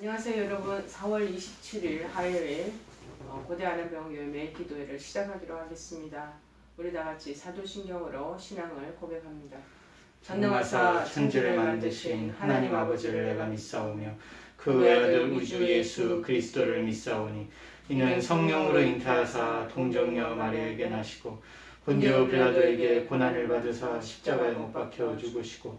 안녕하세요 여러분 4월 27일 화요일 어, 고대 아람병교회 매일 기도회를 시작하기로 하겠습니다. 우리 다 같이 사도신경으로 신앙을 고백합니다. 전능하사 천지를 만드신 하나님 아버지를 내가 믿사오며 그 외아들 우주 예수 그리스도를 믿사오니 이는 성령으로 잉태하사 동정녀 마리아에게 나시고 본디오 빌라도에게 고난을 받으사 십자가에 못 박혀 죽으시고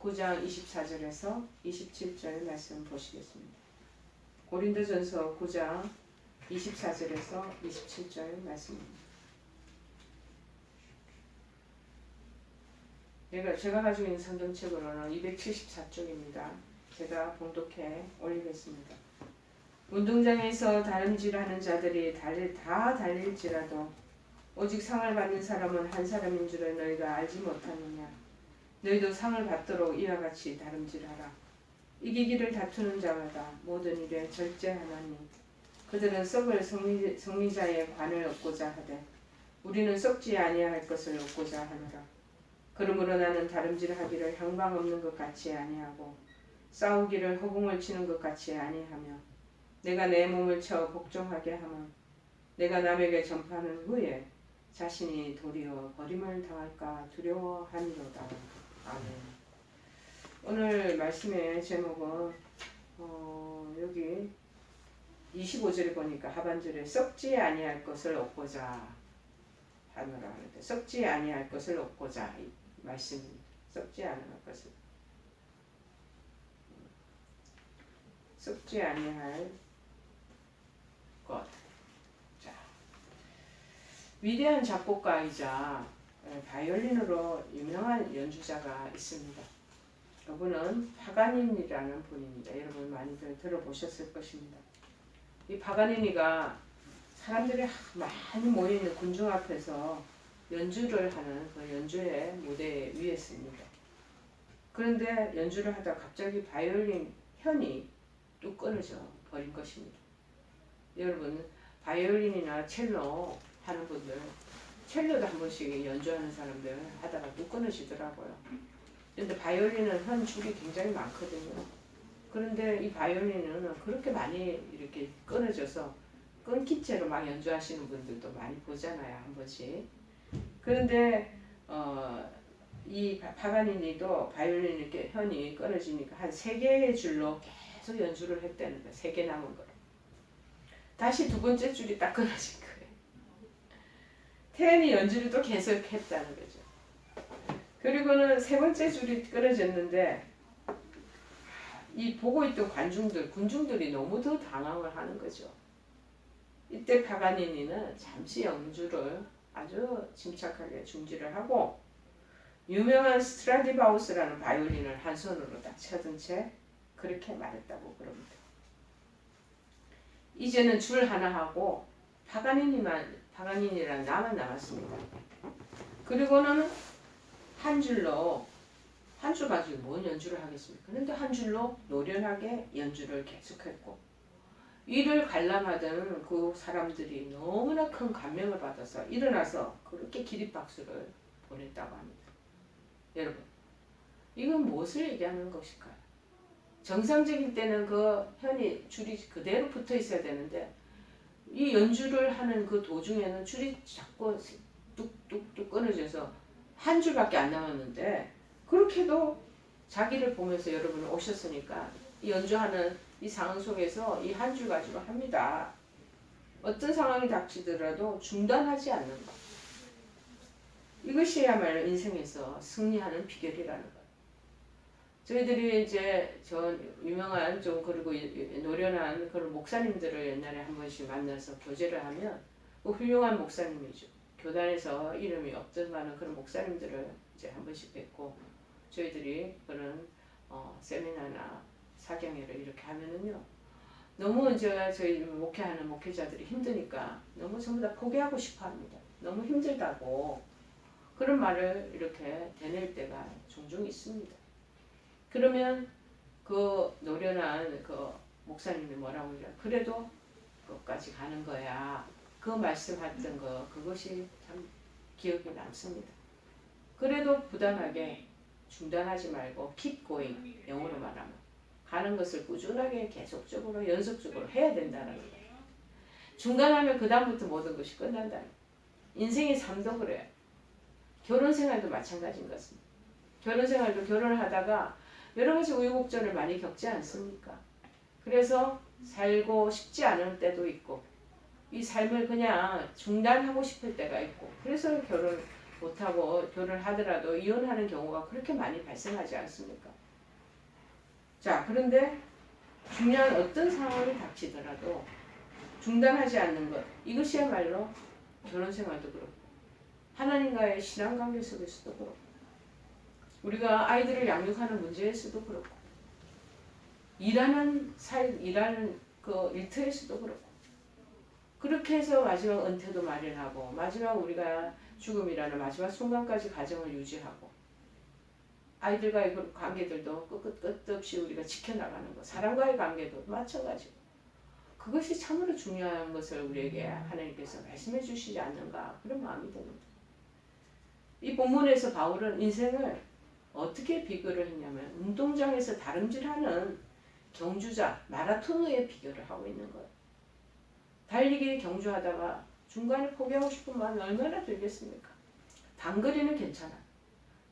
9장 24절에서 27절 말씀 보시겠습니다. 고린도 전서 9장 24절에서 27절 말씀입니다. 내가 제가 가지고 있는 성경책으로는 274쪽입니다. 제가 봉독해 올리겠습니다. 운동장에서 다름질하는 자들이 달릴, 다 달릴지라도 오직 상을 받는 사람은 한 사람인 줄을 너희가 알지 못하느냐 너희도 상을 받도록 이와 같이 다름질하라. 이기기를 다투는 자마다 모든 일에 절제하나니 그들은 썩을 성리, 성리자의 관을 얻고자 하되 우리는 썩지 아니할 것을 얻고자 하노라. 그러므로 나는 다름질하기를 향방 없는 것 같이 아니하고 싸우기를 허공을 치는 것 같이 아니하며 내가 내 몸을 쳐 복종하게 하면 내가 남에게 전파하는 후에 자신이 도리어 버림을 당할까 두려워하니로다. 아멘. 오늘 말씀의 제목은 어, 여기 25절에 보니까 하반절에 썩지 아니할 것을 얻고자 하노라 하는데 썩지 아니할 것을 얻고자 이 말씀입니다. 썩지 않을 것을 썩지 아니할 것. 자, 위대한 작곡가이자 에, 바이올린으로 유명한 연주자가 있습니다. 그분은 파가니니라는 분입니다. 여러분 많이들 들어보셨을 것입니다. 이 파가니니가 사람들이 많이 모이는 군중 앞에서 연주를 하는 그 연주의 무대 위에 씁니다. 그런데 연주를 하다 갑자기 바이올린 현이 뚝 끊어져 버린 것입니다. 여러분 바이올린이나 첼로 하는 분들 첼로도 한 번씩 연주하는 사람들 하다가 뚝 끊어지더라고요. 근데 바이올린은 현 줄이 굉장히 많거든요. 그런데 이 바이올린은 그렇게 많이 이렇게 끊어져서 끊긴 채로 막 연주하시는 분들도 많이 보잖아요 한 번씩. 그런데 어, 이 바- 파가니니도 바이올린 이렇게 현이 끊어지니까 한 세 개의 줄로 계속 연주를 했다는 거예요. 세 개 남은 거로. 다시 두 번째 줄이 딱 끊어진 거예요. 태연이 연주를 또 계속 했다는 거죠. 그리고는 세 번째 줄이 끊어졌는데 이 보고 있던 관중들, 군중들이 너무 더 당황을 하는 거죠. 이때 파가니니는 잠시 연주를 아주 침착하게 중지를 하고 유명한 스트라디바우스라는 바이올린을 한 손으로 딱 쳐든 채 그렇게 말했다고 그럽니다. 이제는 줄 하나 하고 파가니니만 파가니니랑 나만 남았습니다. 그리고는 한 줄로 한 줄 가지고 뭔 연주를 하겠습니까? 그런데 한 줄로 노련하게 연주를 계속했고 이를 관람하던 그 사람들이 너무나 큰 감명을 받아서 일어나서 그렇게 기립박수를 보냈다고 합니다. 여러분, 이건 무엇을 얘기하는 것일까요? 정상적일 때는 그 현이 줄이 그대로 붙어 있어야 되는데 이 연주를 하는 그 도중에는 줄이 자꾸 뚝뚝뚝 끊어져서 한 줄밖에 안 남았는데 그렇게도 자기를 보면서 여러분 오셨으니까 이 연주하는 이 상황 속에서 이 한 줄 가지고 합니다. 어떤 상황이 닥치더라도 중단하지 않는 것. 이것이야말로 인생에서 승리하는 비결이라는 것. 저희들이 이제 저 유명한 좀 그리고 노련한 그런 목사님들을 옛날에 한 번씩 만나서 교제를 하면 그 훌륭한 목사님이죠. 교단에서 이름이 없던가는 그런 목사님들을 이제 한 번씩 뵙고 저희들이 그런 어, 세미나나 사경회를 이렇게 하면은요 너무 이제 저희 목회하는 목회자들이 힘드니까 너무 전부 다 포기하고 싶어 합니다. 너무 힘들다고 그런 말을 이렇게 되낼 때가 종종 있습니다. 그러면 그 노련한 그 목사님이 뭐라고 그래? 그래도 끝까지 가는 거야. 그 말씀했던 거 그것이 참 기억에 남습니다. 그래도 부단하게 중단하지 말고 keep going 영어로 말하면 가는 것을 꾸준하게 계속적으로 연속적으로 해야 된다는 거예요. 중단하면 그 다음부터 모든 것이 끝난다. 인생의 삶도 그래요. 결혼 생활도 마찬가지인 것입니다. 결혼 생활도 결혼을 하다가 여러 가지 우여곡절을 많이 겪지 않습니까? 그래서 살고 싶지 않을 때도 있고 이 삶을 그냥 중단하고 싶을 때가 있고 그래서 결혼 못하고 결혼을 하더라도 이혼하는 경우가 그렇게 많이 발생하지 않습니까? 자 그런데 중요한 어떤 상황이 닥치더라도 중단하지 않는 것 이것이야말로 결혼 생활도 그렇고 하나님과의 신앙 관계 속에서도 그렇고 우리가 아이들을 양육하는 문제에서도 그렇고 일하는 살 일하는 그 일터에서도 그렇고 그렇게 해서 마지막 은퇴도 마련하고 마지막 우리가 죽음이라는 마지막 순간까지 가정을 유지하고 아이들과의 그 관계들도 끝 끝 끝 없이 우리가 지켜나가는 것 사람과의 관계도 마찬가지고 그것이 참으로 중요한 것을 우리에게 하나님께서 말씀해 주시지 않는가 그런 마음이 듭니다. 이 본문에서 바울은 인생을 어떻게 비교를 했냐면 운동장에서 다름질하는 경주자 마라토너에 비교를 하고 있는 거예요. 달리기 경주하다가 중간에 포기하고 싶은 마음이 얼마나 들겠습니까? 단거리는 괜찮아.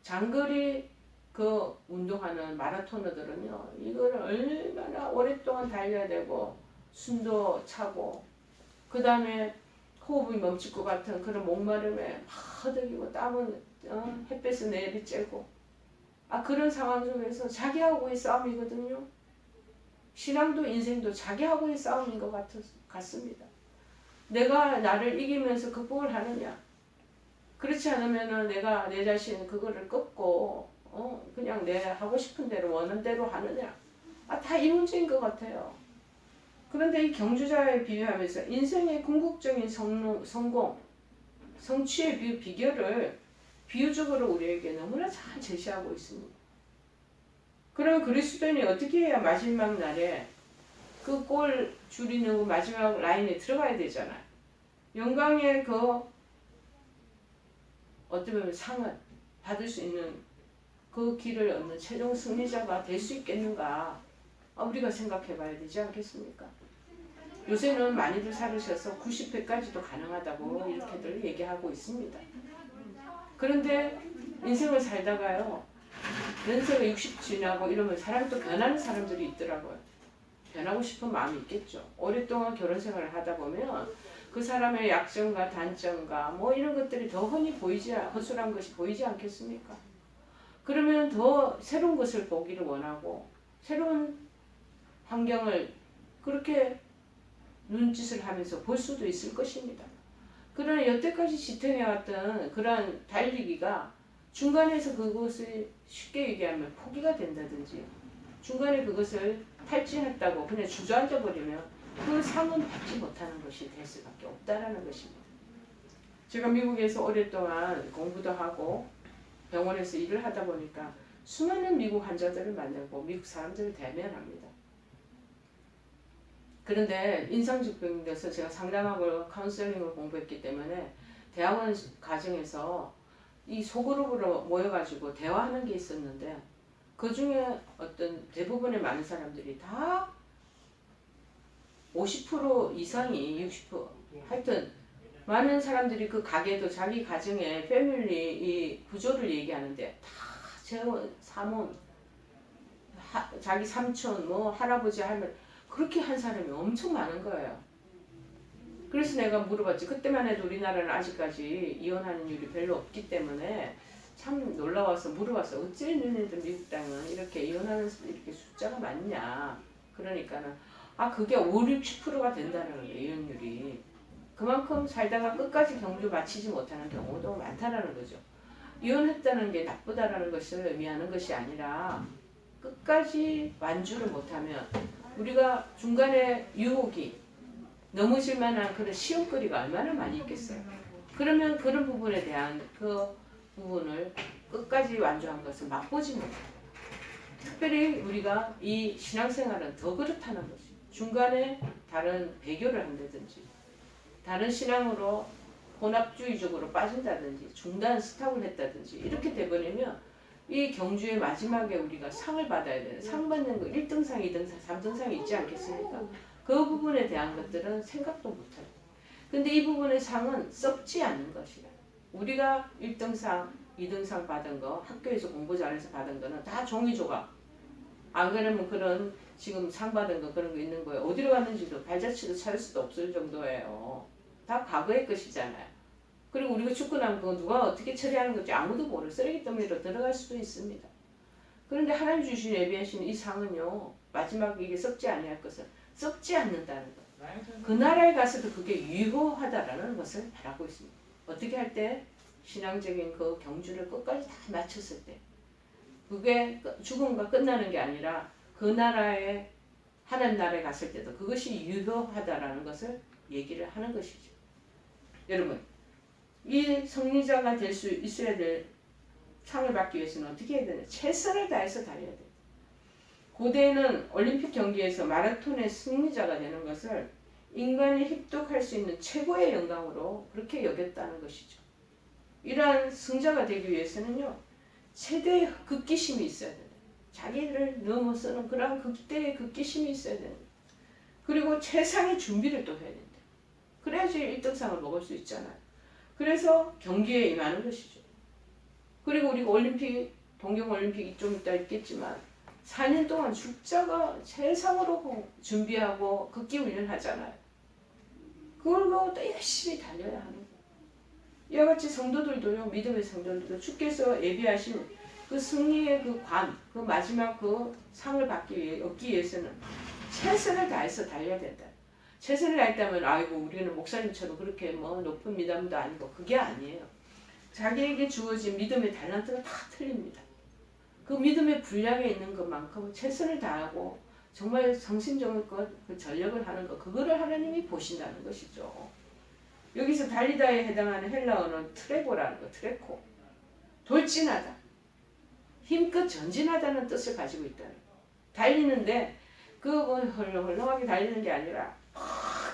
장거리 그 운동하는 마라토너들은요, 이거를 얼마나 오랫동안 달려야 되고, 숨도 차고, 그 다음에 호흡이 멈출 것 같은 그런 목마름에 막 허덕이고 땀은 어, 햇볕을 내리 쬐고, 아, 그런 상황 속에서 자기하고의 싸움이거든요. 신앙도 인생도 자기하고의 싸움인 것 같, 같습니다. 내가 나를 이기면서 극복을 하느냐. 그렇지 않으면은 내가 내 자신 그거를 꺾고 어 그냥 내 하고 싶은 대로 원하는 대로 하느냐. 아 다 이 문제인 것 같아요. 그런데 이 경주자에 비유하면서 인생의 궁극적인 성공, 성취의 비, 비결을 비유적으로 우리에게 너무나 잘 제시하고 있습니다. 그럼 그리스도인이 어떻게 해야 마지막 날에 그 골 줄이는 그 마지막 라인에 들어가야 되잖아요. 영광의 그 보면 상을 받을 수 있는 그 길을 얻는 최종 승리자가 될 수 있겠는가? 아, 우리가 생각해 봐야 되지 않겠습니까? 요새는 많이들 살으셔서 90회까지도 가능하다고 이렇게들 얘기하고 있습니다. 그런데 인생을 살다가요, 연세가 60 지나고 이러면 사람이 또 변하는 사람들이 있더라고요. 변하고 싶은 마음이 있겠죠. 오랫동안 결혼 생활을 하다 보면 그 사람의 약점과 단점과 뭐 이런 것들이 더 흔히 보이지, 허술한 것이 보이지 않겠습니까? 그러면 더 새로운 것을 보기를 원하고 새로운 환경을 그렇게 눈짓을 하면서 볼 수도 있을 것입니다. 그러나 여태까지 지탱해왔던 그러한 달리기가 중간에서 그것을 쉽게 얘기하면 포기가 된다든지 중간에 그것을 탈진했다고 그냥 주저앉아 버리면 그 상은 받지 못하는 것이 될 수밖에 없다라는 것입니다. 제가 미국에서 오랫동안 공부도 하고 병원에서 일을 하다 보니까 수많은 미국 환자들을 만나고 미국 사람들을 대면합니다. 그런데 인상즉병돼서 제가 상담하고 카운셀링을 공부했기 때문에 대학원 과정에서 이 소그룹으로 모여가지고 대화하는 게 있었는데 그 중에 어떤 대부분의 많은 사람들이 다 50% 이상이 60% 하여튼 많은 사람들이 그 가게도 자기 가정의 패밀리 이 구조를 얘기하는데 다 재혼, 사몬, 하, 자기 삼촌, 뭐 할아버지, 할머니 그렇게 한 사람이 엄청 많은 거예요. 그래서 내가 물어봤지. 그때만 해도 우리나라는 아직까지 이혼하는 일이 별로 없기 때문에 참 놀라워서 물어봤어. 어째 너네들 미국 땅은 이렇게 이혼하는 이렇게 숫자가 많냐. 그러니까는 아 그게 5, 60%가 된다는 거예요. 이혼율이. 그만큼 살다가 끝까지 경주 마치지 못하는 경우도 많다라는 거죠. 이혼했다는 게 나쁘다라는 것을 의미하는 것이 아니라 끝까지 완주를 못하면 우리가 중간에 유혹이 넘어질 만한 그런 시험거리가 얼마나 많이 있겠어요. 그러면 그런 부분에 대한 그 부분을 끝까지 완주한 것을 맛보지 못해요. 특별히 우리가 이 신앙생활은 더 그렇다는 거지. 중간에 다른 배교를 한다든지, 다른 신앙으로 혼합주의적으로 빠진다든지, 중단 스탑을 했다든지, 이렇게 돼버리면 이 경주의 마지막에 우리가 상을 받아야 되는, 상 받는 거 1등상, 2등상, 3등상이 있지 않겠습니까? 그 부분에 대한 것들은 생각도 못해요. 근데 이 부분의 상은 썩지 않는 것이라. 우리가 1등상, 2등상 받은 거, 학교에서 공부 잘해서 받은 거는 다 종이 조각. 안 그러면 그런 지금 상 받은 거 그런 거 있는 거예요. 어디로 갔는지도 발자취도 찾을 수도 없을 정도예요. 다 과거의 것이잖아요. 그리고 우리가 죽고 나면 그거 누가 어떻게 처리하는 건지 아무도 모르 쓰레기 더미로 들어갈 수도 있습니다. 그런데 하나님 주신 예비하신 이 상은요 마지막 이게 썩지 아니할 것은 썩지 않는다는 것. 그 나라에 가서도 그게 유효하다라는 것을 바라고 있습니다. 어떻게 할 때 신앙적인 그 경주를 끝까지 다 마쳤을 때 그게 끝- 죽음과 끝나는 게 아니라 그 나라에 하나님 나라에 갔을 때도 그것이 유효하다라는 것을 얘기를 하는 것이죠. 여러분 이 성리자가 될 수 있어야 될 상을 받기 위해서는 어떻게 해야 되냐? 최선을 다해서 달려야 돼. 고대에는 올림픽 경기에서 마라톤의 승리자가 되는 것을 인간이 획득할 수 있는 최고의 영광으로 그렇게 여겼다는 것이죠. 이러한 승자가 되기 위해서는요, 최대의 극기심이 있어야 된다. 자기를 넘어서는 그러한 극대의 극기심이 있어야 된다. 그리고 최상의 준비를 또 해야 된다. 그래야지 1등상을 먹을 수 있잖아요. 그래서 경기에 임하는 것이죠. 그리고 우리가 올림픽, 동경올림픽이 좀 이따 있겠지만 4년 동안 죽자가 최상으로 준비하고 극기 훈련하잖아요. 그걸 보고 또 열심히 달려야 하는 거예요. 이와 같이 성도들도요, 믿음의 성도들도 주께서 예비하신 그 승리의 그 관, 그 마지막 그 상을 받기 위해, 얻기 위해서는 최선을 다해서 달려야 된다. 최선을 다했다면, 아이고, 우리는 목사님처럼 그렇게 뭐 높은 미담도 아니고, 그게 아니에요. 자기에게 주어진 믿음의 달란트가 다 틀립니다. 그 믿음의 분량에 있는 것만큼 최선을 다하고 정말 성심정의껏 그 전력을 하는 것 그거를 하나님이 보신다는 것이죠. 여기서 달리다에 해당하는 헬라어는 트레고라는 거, 트레코. 돌진하다. 힘껏 전진하다는 뜻을 가지고 있다는 거. 달리는데 그 뭐 헐렁헐렁하게 달리는 게 아니라 막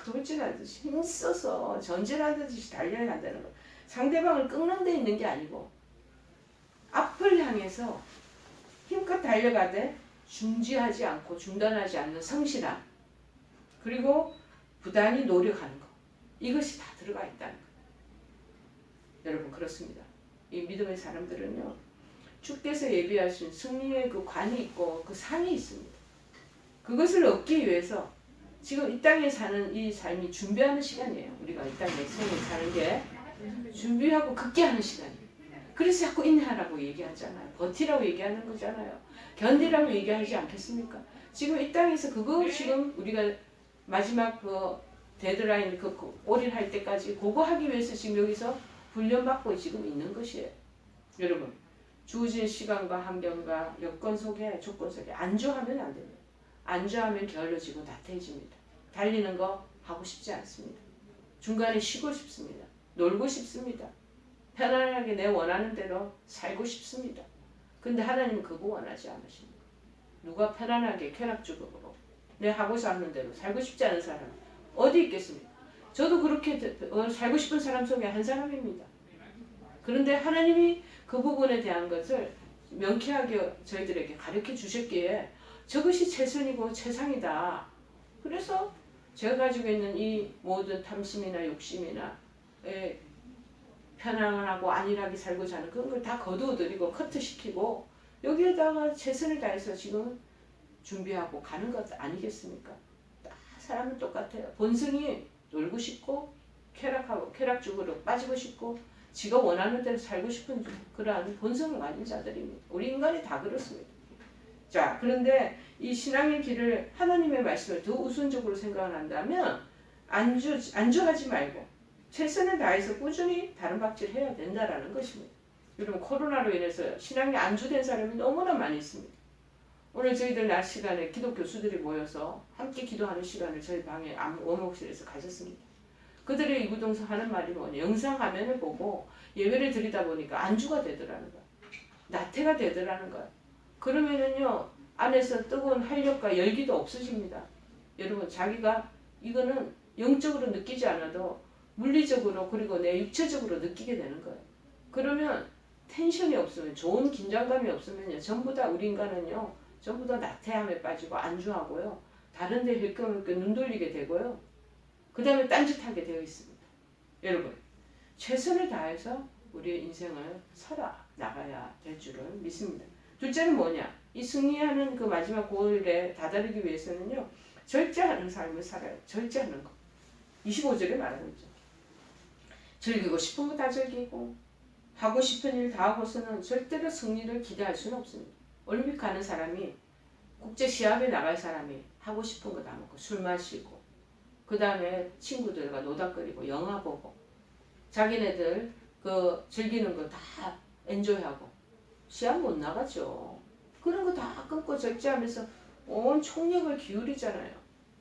돌진하듯이 힘써서 전진하듯이 달려야 한다는 거. 상대방을 꺾는 데 있는 게 아니고 앞을 향해서 힘껏 달려가되 중지하지 않고 중단하지 않는 성실함 그리고 부단히 노력하는 것 이것이 다 들어가 있다는 것 여러분 그렇습니다. 이 믿음의 사람들은요 주께서 예비하신 승리의 그 관이 있고 그 상이 있습니다. 그것을 얻기 위해서 지금 이 땅에 사는 이 삶이 준비하는 시간이에요 우리가 이 땅에 생을 사는 게 준비하고 극기하는 시간이에요 그래서 자꾸 인내하라고 얘기하잖아요. 버티라고 얘기하는 거잖아요. 견디라고 얘기하지 않겠습니까? 지금 이 땅에서 그거 지금 우리가 마지막 그 데드라인 그, 그 올인할 때까지 그거 하기 위해서 지금 여기서 훈련받고 지금 있는 것이에요. 여러분 주어진 시간과 환경과 여건 속에 조건 속에 안주하면 안 됩니다. 안주하면 게을러지고 나태해집니다. 달리는 거 하고 싶지 않습니다. 중간에 쉬고 싶습니다. 놀고 싶습니다. 편안하게 내 원하는 대로 살고 싶습니다. 근데 하나님은 그거 원하지 않으십니다. 누가 편안하게 쾌락주급으로 내 하고자 하는 대로 살고 싶지 않은 사람 어디 있겠습니까? 저도 그렇게 어, 살고 싶은 사람 속에 한 사람입니다. 그런데 하나님이 그 부분에 대한 것을 명쾌하게 저희들에게 가르쳐 주셨기에 저것이 최선이고 최상이다. 그래서 제가 가지고 있는 이 모든 탐심이나 욕심이나 에, 편안하고 안일하게 살고자 하는 그런 걸 다 거두어드리고 커트시키고 여기에다가 최선을 다해서 지금 준비하고 가는 것 아니겠습니까? 다 사람은 똑같아요. 본성이 놀고 싶고 쾌락하고 쾌락적으로 빠지고 싶고 지가 원하는 대로 살고 싶은 그러한 본성을 가진 자들입니다. 우리 인간이 다 그렇습니다. 자, 그런데 이 신앙의 길을 하나님의 말씀을 더 우선적으로 생각을 한다면 안주 안주하지 말고 최선을 다해서 꾸준히 다른 박질 해야 된다라는 것입니다. 여러분 코로나로 인해서 신앙이 안주된 사람이 너무나 많이 있습니다. 오늘 저희들 낮 시간에 기독 교 수들이 모여서 함께 기도하는 시간을 저희 방에 암- 원목실에서 가졌습니다. 그들의 이구동성 하는 말이 뭐냐 영상 화면을 보고 예배를 드리다 보니까 안주가 되더라는 거야. 나태가 되더라는 거야. 그러면은요 안에서 뜨거운 활력과 열기도 없어집니다. 여러분 자기가 이거는 영적으로 느끼지 않아도 물리적으로 그리고 내 육체적으로 느끼게 되는 거예요. 그러면 텐션이 없으면 좋은 긴장감이 없으면요 전부 다 우리 인간은요 전부 다 나태함에 빠지고 안주하고요 다른 데 힐끔힐끔 눈 돌리게 되고요 그 다음에 딴짓하게 되어 있습니다. 여러분 최선을 다해서 우리의 인생을 살아 나가야 될 줄을 믿습니다. 둘째는 뭐냐? 이 승리하는 그 마지막 고을에 다다르기 위해서는요 절제하는 삶을 살아요. 절제하는 거. 25절에 말하고 있죠. 즐기고 싶은 거 다 즐기고 하고 싶은 일 다 하고서는 절대로 승리를 기대할 수는 없습니다. 올림픽 가는 사람이 국제 시합에 나갈 사람이 하고 싶은 거 다 먹고 술 마시고 그 다음에 친구들과 노닥거리고 영화 보고 자기네들 그 즐기는 거 다 엔조이하고 시합 못 나가죠. 그런 거 다 끊고 절제하면서 온 총력을 기울이잖아요.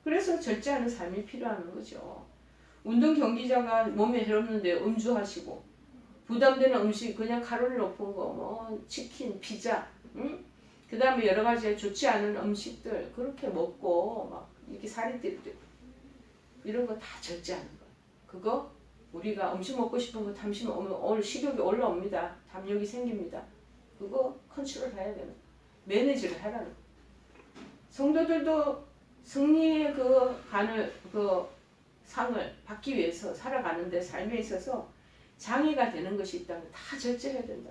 그래서 절제하는 삶이 필요한 거죠. 운동 경기자가 몸에 해롭는데 음주하시고 부담되는 음식 그냥 칼로리 높은 거 뭐 치킨, 피자, 응? 그 다음에 여러 가지 좋지 않은 음식들 그렇게 먹고 막 이렇게 살이 찌고 이런 거 다 절제하는 거. 그거 우리가 음식 먹고 싶은 거 잠시 오면 오늘 식욕이 올라옵니다. 담력이 생깁니다. 그거 컨트롤 해야 되는 거. 매니지를 하라는 거. 성도들도 승리의 그 간을 그 상을 받기 위해서 살아가는데 삶에 있어서 장애가 되는 것이 있다면 다 절제해야 된다.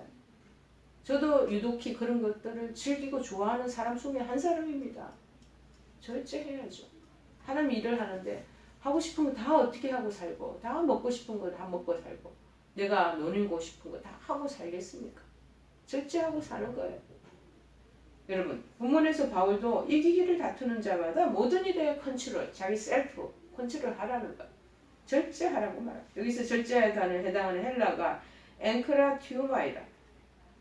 저도 유독히 그런 것들을 즐기고 좋아하는 사람 중에 한 사람입니다. 절제해야죠. 하나님 일을 하는데 하고 싶은 거 다 어떻게 하고 살고 다 먹고 싶은 거 다 먹고 살고 내가 노리고 싶은 거 다 하고 살겠습니까? 절제하고 사는 거예요. 여러분 본문에서 바울도 이기기를 다투는 자마다 모든 일에 컨트롤 자기 셀프 컨트롤 하라는 거 절제하라고 말합니다. 여기서 절제하다는 해당하는 헬라가 앵크라티우마이다.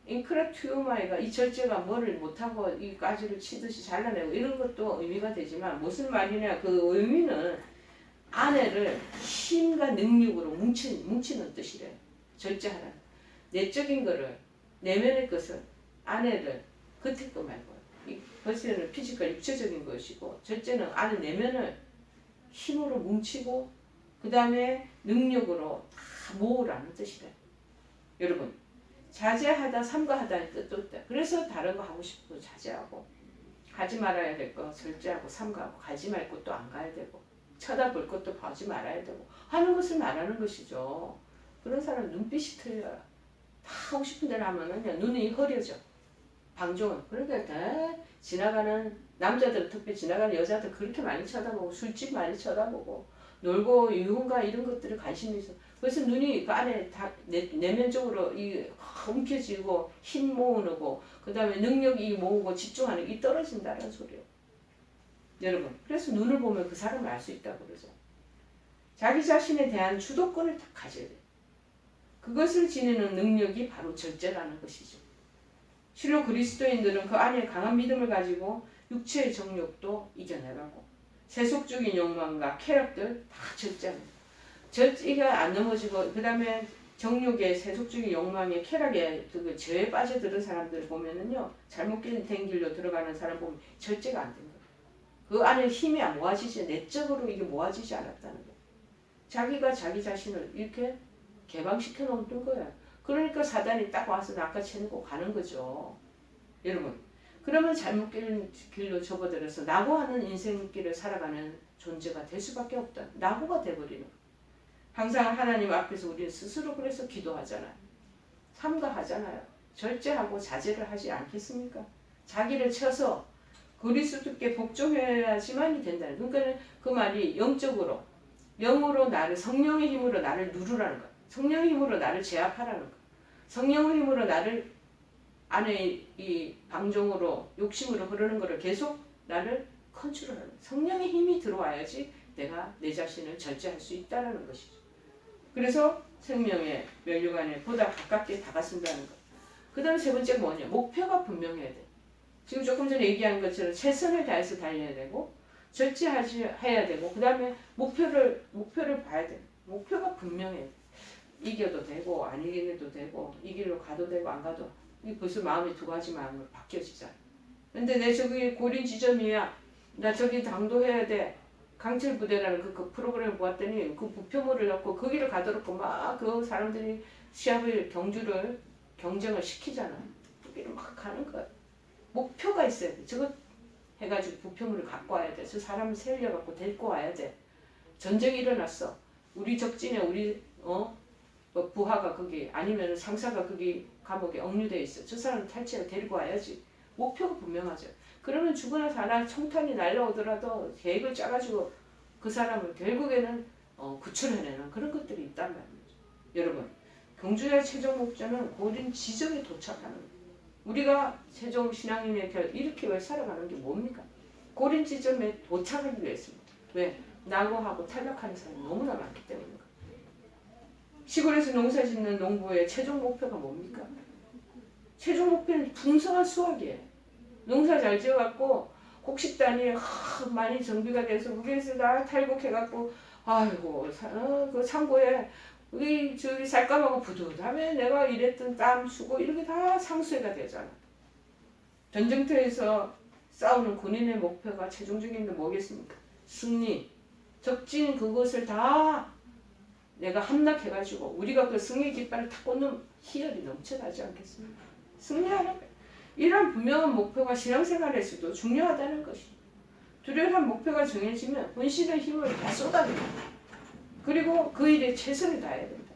앵크라티우마이가 이 절제가 뭐를 못하고 이 가지를 치듯이 잘라내고 이런 것도 의미가 되지만 무슨 말이냐 그 의미는 아내를 힘과 능력으로 뭉치, 뭉치는 뜻이래요. 절제하라. 내적인 거를 내면의 것을 아내를 겉에 거 말고 이 겉에는 피지컬 육체적인 것이고 절제는 안에 내면을 힘으로 뭉치고 그 다음에 능력으로 다 모으라는 뜻이래. 여러분 자제하다 삼가하다는 뜻도 있다. 그래서 다른 거 하고 거 자제하고 하지 말아야 될 거 절제하고 삼가하고 가지 말 것도 안 가야 되고 쳐다볼 것도 보지 말아야 되고 하는 것을 말하는 것이죠. 그런 사람 눈빛이 틀려요. 다 하고 싶은 대로 하면은요 눈이 흐려져. 방종은 그러니까 다 지나가는 남자들 특히 지나가는 여자들 그렇게 많이 쳐다보고 술집 많이 쳐다보고 놀고 유흥가 이런 것들에 관심이 있어. 그래서 눈이 그 안에 다 내, 내면적으로 이 움켜쥐고 힘 모으고 그 다음에 능력이 모으고 집중하는 게 떨어진다는 소리예요. 여러분 그래서 눈을 보면 그 사람을 알 수 있다고 그러죠. 자기 자신에 대한 주도권을 딱 가져야 돼. 그것을 지니는 능력이 바로 절제라는 것이죠. 실로 그리스도인들은 그 안에 강한 믿음을 가지고 육체의 정욕도 이겨내가고 세속적인 욕망과 쾌락들 다 절제합니다. 절제가 안 넘어지고 그 다음에 정욕의 세속적인 욕망의 쾌락에 그 죄에 빠져드는 사람들 보면은요 잘못 된 길로 들어가는 사람 보면 절제가 안 됩니다. 그 안에 힘이 안 모아지지 내적으로 이게 모아지지 않았다는 거예요. 자기가 자기 자신을 이렇게 개방시켜 놓는 거야. 그러니까 사단이 딱 와서 낚아채고 가는 거죠. 여러분, 그러면 잘못 길- 길로 접어들어서 낙오하는 인생길을 살아가는 존재가 될 수밖에 없다. 낙오가 돼버리는. 항상 하나님 앞에서 우리는 스스로 그래서 기도하잖아요. 삼가하잖아요. 절제하고 자제를 하지 않겠습니까? 자기를 쳐서 그리스도께 복종해야지만이 된다는. 그러니까 그 말이 영적으로 영으로 나를 성령의 힘으로 나를 누르라는 거예요. 성령의 힘으로 나를 제압하라는 거예요. 성령의 힘으로 나를 안에 이 방종으로 욕심으로 흐르는 것을 계속 나를 컨트롤하는. 성령의 힘이 들어와야지 내가 내 자신을 절제할 수 있다는 것이죠. 그래서 생명의 면류관에 보다 가깝게 다가선다는 것. 그 다음에 세 번째 뭐냐? 목표가 분명해야 돼. 지금 조금 전에 얘기한 것처럼 최선을 다해서 달려야 되고 절제하지 해야 되고 그 다음에 목표를 목표를 봐야 돼. 목표가 분명해. 이겨도 되고 안 이겨도 되고 이 길로 가도 되고 안 가도 이 벌써 마음이 두 가지 마음으로 바뀌어지잖아. 근데 내 저기 고린 지점이야. 나 저기 당도해야 돼. 강철 부대라는 그, 그 프로그램을 보았더니 그 부표물을 넣고 거기를 가도록 막 그 사람들이 시합을 경주를 경쟁을 시키잖아. 거기를 막 가는 거야. 목표가 있어야 돼. 저거 해가지고 부표물을 갖고 와야 돼. 저 사람을 살려갖고 데리고 와야 돼. 전쟁이 일어났어. 우리 적진에 우리 어? 뭐 부하가 거기 아니면 상사가 거기 감옥에 억류돼 있어. 저 사람 탈취해 데리고 와야지. 목표가 분명하죠. 그러면 죽으나 사나 총탄이 날라오더라도 계획을 짜가지고 그 사람을 결국에는 어, 구출해내는 그런 것들이 있단 말이죠. 여러분, 경주의 최종 목표는 고린 지점에 도착하는 거예요. 우리가 최종 신앙인의 결 이렇게 왜 살아가는 게 뭡니까? 고린 지점에 도착하기 위해서입니다. 왜? 낙오하고 탈락하는 사람이 너무나 많기 때문입니다. 시골에서 농사 짓는 농부의 최종 목표가 뭡니까? 최종 목표는 풍성한 수확이에요. 농사 잘 지어갖고 곡식단이 하, 많이 정비가 돼서 우리에서 다 탈곡해갖고 아이고 사- 어, 그 창고에 우리 저기 쌀감하고 부듯하면 내가 일했던 땀 수고 이런 게다 상수해가 되잖아. 전쟁터에서 싸우는 군인의 목표가 최종적인 게 뭐겠습니까? 승리. 적진 그것을 다 내가 함락해가지고 우리가 그 승리 깃발을 탁 꽂는 희열이 넘쳐나지 않겠습니까? 승리하는 거예요. 이런 분명한 목표가 신앙생활에서도 중요하다는 것이. 뚜렷한 목표가 정해지면 본신의 힘을 다 쏟아냅니다. 그리고 그 일에 최선을 다해야 된다.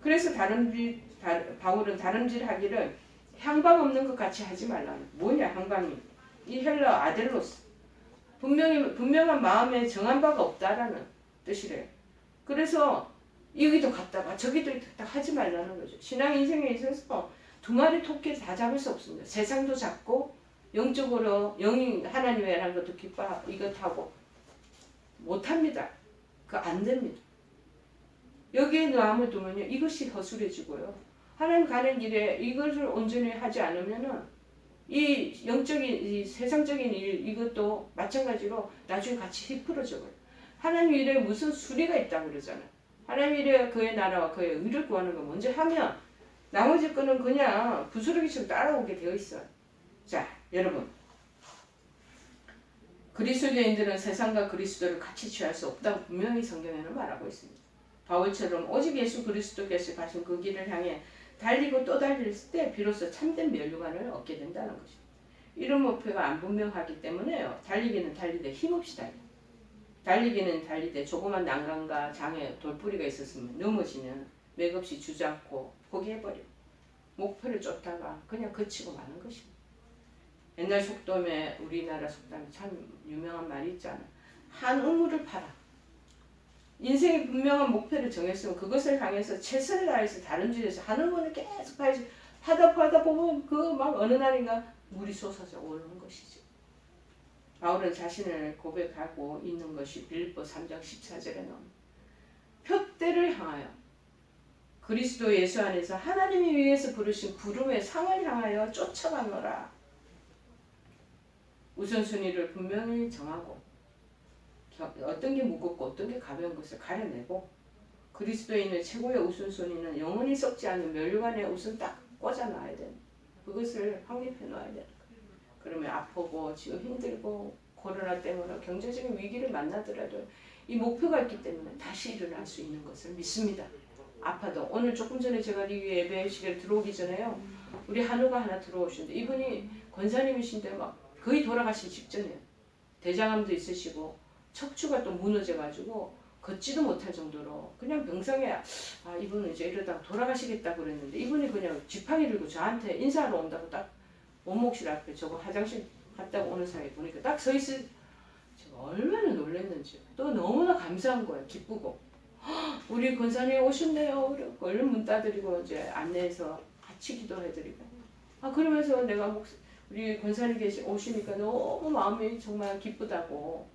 그래서 다름질, 다, 바울은 다름질하기를 향방 없는 것 같이 하지 말라는 뭐냐 향방이 이 헬러 아델로스 분명히 분명한 마음에 정한 바가 없다라는 뜻이래요. 그래서 여기도 갔다가 저기도 갔다 하지 말라는 거죠. 신앙 인생에 있어서 두 마리 토끼를 다 잡을 수 없습니다. 세상도 잡고 영적으로 영이 하나님이라는 것도 기뻐 이것하고 못합니다. 그 안 됩니다. 여기에 마음을 두면요 이것이 허술해지고요. 하나님 가는 길에 이것을 온전히 하지 않으면은 이 영적인 이 세상적인 일 이것도 마찬가지로 나중에 같이 휘풀어져요. 하나님 일에 무슨 수리가 있다고 그러잖아요. 하나님 일에 그의 나라와 그의 의를 구하는 거 먼저 하면 나머지 거는 그냥 부스러기처럼 따라오게 되어 있어요. 자, 여러분. 그리스도인들은 세상과 그리스도를 같이 취할 수 없다고 분명히 성경에는 말하고 있습니다. 바울처럼 오직 예수 그리스도께서 가신 그 길을 향해 달리고 또 달릴 때 비로소 참된 멸류관을 얻게 된다는 것입니다. 이런 목표가 안 분명하기 때문에요. 달리기는 달리되 힘없이 달려. 달리기는 달리되 조그만 난간과 장에 돌뿌리가 있었으면 넘어지면 맥없이 주저앉고 포기해버려. 목표를 쫓다가 그냥 그치고 마는 것입니다. 옛날 속담에 우리나라 속담에 참 유명한 말이 있잖아. 한 우물을 팔아. 인생의 분명한 목표를 정했으면 그것을 향해서 최선을 다해서 다른 길에서 하는 거는 계속 봐야지. 하다 하다 보면 그 막 어느 날인가 물이 솟아져 오르는 것이죠. 바울은 자신을 고백하고 있는 것이 빌립보 3장 14절에 나옵니다. 표대를 향하여 그리스도 예수 안에서 하나님이 위해서 부르신 구름의 상을 향하여 쫓아가노라. 우선순위를 분명히 정하고 겨- 어떤 게 무겁고 어떤 게 가벼운 것을 가려내고 그리스도인의 최고의 우선순위는 영원히 썩지 않는 멸관에 우선 딱 꽂아놔야 돼. 그것을 확립해 놔야 돼. 그러면 아프고 지금 힘들고 코로나 때문에 경제적인 위기를 만나더라도 이 목표가 있기 때문에 다시 일어날 수 있는 것을 믿습니다. 아파도 오늘 조금 전에 제가 이 예배 시간에 들어오기 전에요. 우리 한우가 하나 들어오시는데 이분이 권사님이신데 막 거의 돌아가실 직전이에요. 대장암도 있으시고 척추가 또 무너져가지고 걷지도 못할 정도로 그냥 병상에 아 이분은 이제 이러다가 돌아가시겠다 그랬는데 이분이 그냥 지팡이 들고 저한테 인사하러 온다고 딱 원목실 앞에 저거 화장실 갔다가 오는 사이에 보니까 딱 서 있을 제가 얼마나 놀랐는지. 또 너무나 감사한 거예요. 기쁘고 "헉, 우리 권사님 오셨네요. 그리고 얼른 문 따드리고 이제 안내해서 같이 기도해드리고. 아 그러면서 내가 목 우리 권사님 계시 오시니까 너무 마음이 정말 기쁘다고.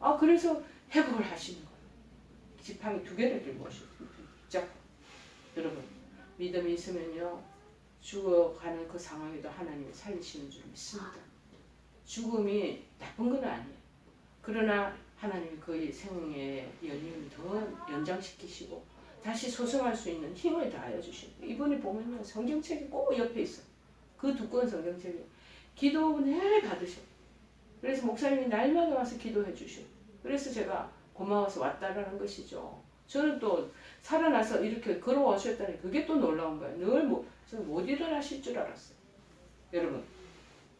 아 그래서 회복을 하시는 거예요. 지팡이 두 개를 들고 붙잡고 여러분 믿음이 있으면요 죽어가는 그 상황에도 하나님이 살리시는 줄 믿습니다 죽음이 나쁜 건 아니에요. 그러나 하나님이 그의 생의 연임을 더 연장시키시고 다시 소생할 수 있는 힘을 다하여 주시고 이분이 보면요 성경책이 꼭 옆에 있어. 그 두꺼운 성경책이 기도 늘 받으셔. 그래서 목사님이 날마다 와서 기도해 주셔. 그래서 제가 고마워서 왔다라는 것이죠. 저는 또 살아나서 이렇게 걸어오셨다니 그게 또 놀라운 거예요. 늘 뭐, 저는 못 일어나실 줄 알았어요. 여러분,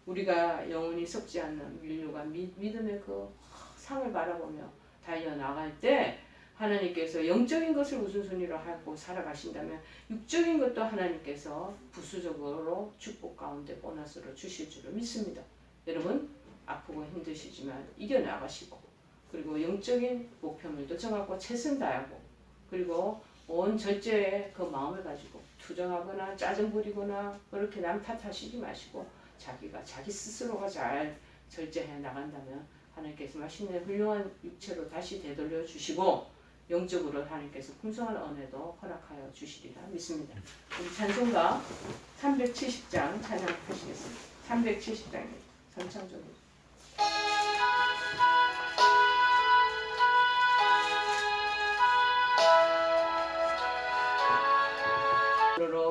우리가 영원히 썩지 않는 인류가 미, 믿음의 그 상을 바라보며 달려 나갈 때 하나님께서 영적인 것을 우선순위로 하고 살아가신다면 육적인 것도 하나님께서 부수적으로 축복 가운데 보너스로 주실 줄을 믿습니다. 여러분 아프고 힘드시지만 이겨 나가시고 그리고 영적인 목표물도 정하고 최선 다하고 그리고 온 절제의 그 마음을 가지고 투정하거나 짜증 부리거나 그렇게 남 탓하시지 마시고 자기가 자기 스스로가 잘 절제해 나간다면 하나님께서 맛있는 훌륭한 육체로 다시 되돌려 주시고 영적으로 하나님께서 풍성한 은혜도 허락하여 주시리라 믿습니다. 우리 찬송가 370장 찬양하시겠습니다. 370장입니다. 선창적으로.